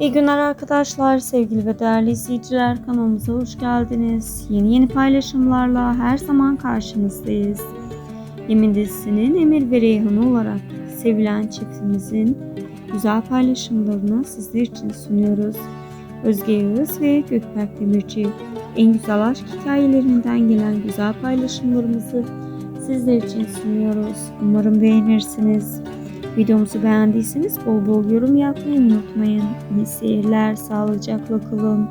İyi günler arkadaşlar, sevgili ve değerli izleyiciler kanalımıza hoş geldiniz. Yeni yeni paylaşımlarla her zaman karşınızdayız. Yemin dizisinin Emir ve Reyhan'ı olarak sevilen çiftimizin güzel paylaşımlarını sizler için sunuyoruz. Özge Yağız ve Gökberk Demirci en güzel aşk hikayelerinden gelen güzel paylaşımlarımızı sizler için sunuyoruz. Umarım beğenirsiniz. Videomuzu beğendiyseniz bol bol yorum yapmayı unutmayın. İyi seyirler, sağlıcakla kalın.